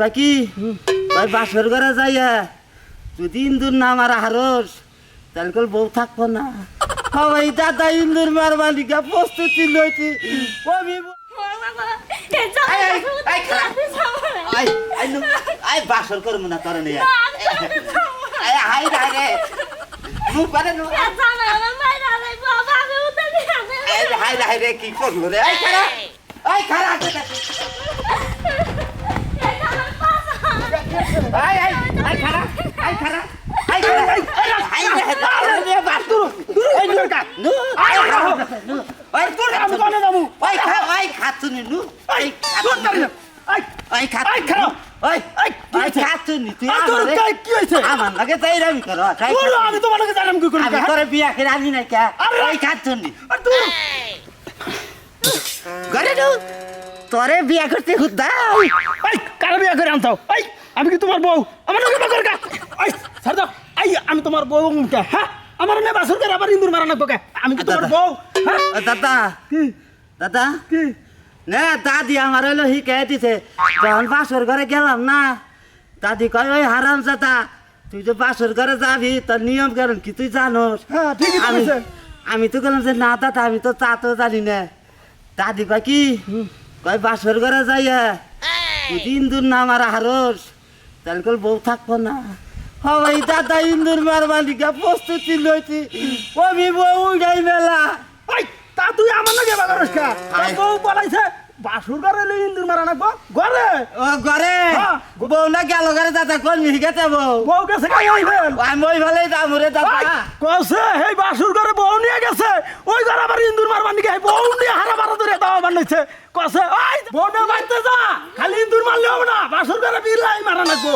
কয় কি কয় বাসর ঘরে যাইয়া যদি ইন্দুর না মারা হারস তাহলে কল বউ থাকব না। সবাই দাদা ইন্দুর মারবা লিগা প্রস্তুতি লইছি। আমি আই, বাসর করব না তোর নিয়ে। হাই হাই রে। মুখ পারে নু হাই হাই রে কি করল রে? আই খারাপ আই খারাপ আই আই আই খারাপ আই খারাপ আই খারাপ আই রে বাসুর আই নু কা নু আই নু আই তোর আমি কোনে যাব আই খা আই খাতুনি নু আই খাতুনি আই খাত আই খারাপ। আই আই, কি আই? খাতুনি তুই আই, তোর গায়ে কি হয়েছে? আমার লাগে তাই রামি কর তাই তোর আমি তোমার কাছে জানাম কি করি তোরে বিয়া করে আনি নাই কে আরে! ওই খাতুনি আর তুই ঘরে নু তোরে বিয়া করতে হুদা আই কার বিয়া করে আনতাও আই আমি কি তোমার বউ? আমার কা আই ছাড় দাও। আই আমি তোমার বউ কে হ্যাঁ? আমার নে বাসর কে আবার ইন্দুর মারা নাকবো কে আমি কি তোমার বউ? হ্যাঁ? দাদা। কি? দাদা। কি? না দাদি আমার হলো শিখাই দিছে। যখন বাসর ঘরে গেলাম না। দাদি কয় ওই হারাম দাদা তুই যে বাসর ঘরে যাবি তোর নিয়ম কারণ কি তুই জানোস? হ্যাঁ আমি আমি তো বললাম যে না দাদা আমি তো তা তো জানি না। দাদি কয় কি? কয় বাসর ঘরে যাইয়া যদি ইন্দুর না মারা হারস। তাহলে কল বউ থাকব না? সবাই দাদা ইন্দুর মারবা লিগা প্রস্তুতি লইছি। আমি বউ উঠাই মেলা। আই তা তুই আমার কা? তোর আই। বউ বলাইছে বাসর ঘরে লই ইন্দুর মারা নাকবো ঘরে? ও ঘরে? হ্যাঁ। বউ না গেল ঘরে দাদা কোন মিহি গেছে বউ? বউ গেছে কাই আইবেন আমি ওই ভালোই দাম রে দাদা। কসে হেই বাসুর ঘরে বউ নিয়ে গেছে। ওই ঘরে আবার ইন্দুর মারবার নিকে বউ নিয়ে হারা মারা ধরে দাওয়া বানাইছে। কসে ওই বউ না মারতে যা। মারলে হবে না বাসুর ঘরে বিলাই মারা নাকবো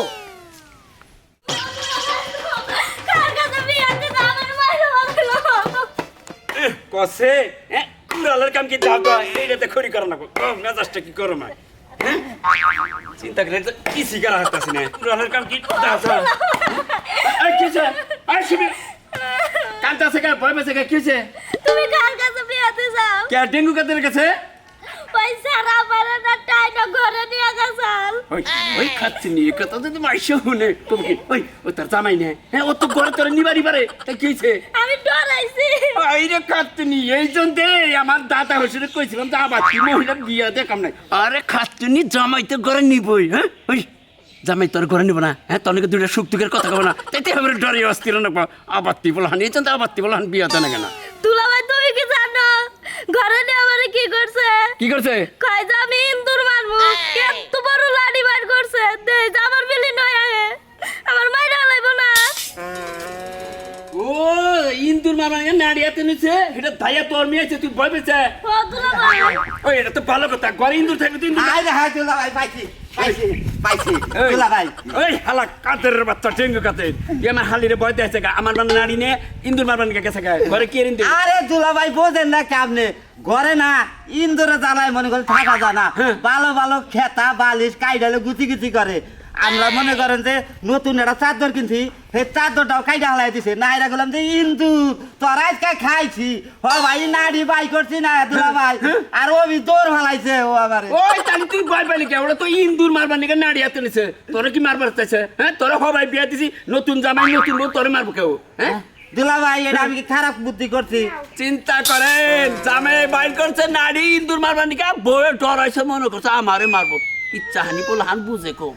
কসে? কুড়ালের কাম কি যাও তো এইটাতে খড়ি করা না মেজাজটা কি করো মা হ্যাঁ? চিন্তা করে কি শিকার হাতাছি না? কুড়ালের কাম কি দাসা এই কিছে আই শিবি কান্তা আছে কা? ভয় পেছে কা? কিছে তুমি কার কাছে বিয়াতে যাও কে? ডেঙ্গু কাদের কাছে? ওই ওই খাচ্ছি নি কথা তো মাইশো হুনে তুমি কি? ওই ও তার জামাই নে। হ্যাঁ ও তো ঘরে তোরে নিবারি পারে। তাই কি হইছে? আমি ডরাইছি। আইরে খাতুনি এই জন্য আমার দাদা হসুরে কইছিলাম যে আবার কি মহিলা বিয়া দেখাম নাই। আরে খাতুনি জামাই তো ঘরে নিবই হ্যাঁ? ওই জামাই তোর ঘরে নিব না হ্যাঁ? তোর নাকি দুইটা সুখ দুঃখের কথা কব না। তাইতে হবে ডরে অস্থির না আবাত্তি বলহান এই জন্য আবাত্তি বলহান বিয়া দেয় না। কেন দুলাভাই তুমি কি জানো? ঘরে নিয়ে আমারে কি করছে? কি করছে? কয় যে আমি ইন্দুর মারবো মামা নাড়িয়াতে নিছে এটা ধাইয়া তোর মেয়ে আছে তুই ভয় পেয়েছে? ও এটা তো ভালো কথা। ঘরে ইন্দুর থাকবে তুই ইন্দুর আই রে হাই দুলা ভাই পাইছি পাইছি পাইছি দুলা ভাই। ওই হালা কাতের বাচ্চা টেঙ্গু কাতে তুই আমার হালিরে ভয় দিয়েছে আমার মানে নাড়ি নে ইন্দুর মারবান গেছে গা। ঘরে কি ইন্দুর আরে দুলা ভাই বোঝেন না কেমনে? ঘরে না ইন্দুরে জ্বালায় মনে করে থাকা যায় না। হ্যাঁ। ভালো ভালো খেতা বালিশ কাইডালে গুতি গুতি করে। আমরা মনে করেন যে নতুন একটা চাদর কিনছি সেই চাদরটাও কাইডা হালাই দিছে। না এরা গেলাম যে ইন্দু তোর আজকে খাইছি। হ ভাই নাড়ি বাই করছি না দুলা ভাই। আর ও বি দৌড় হালাইছে ও আমারে। ওই তাহলে তুই ভয় পাইলি কে? ওরা তো ইন্দুর মারবার নিকে নাড়িয়াতে নিছে। তোরা কি মারবার চাইছে? হ্যাঁ তোরা হবাই বিয়া দিছি নতুন জামাই নতুন বউ তোরে মারবো কেউ হ্যাঁ? দুলা ভাই এটা আমি কি খারাপ বুদ্ধি করছি? চিন্তা করেন জামাই বাইর করছে নাড়ি ইন্দুর মারবার নিকে? বউয়ে ডরাইছে মনে করছে আমারে মারবো। ইচ্ছা হানি পোলা হান বুঝে কম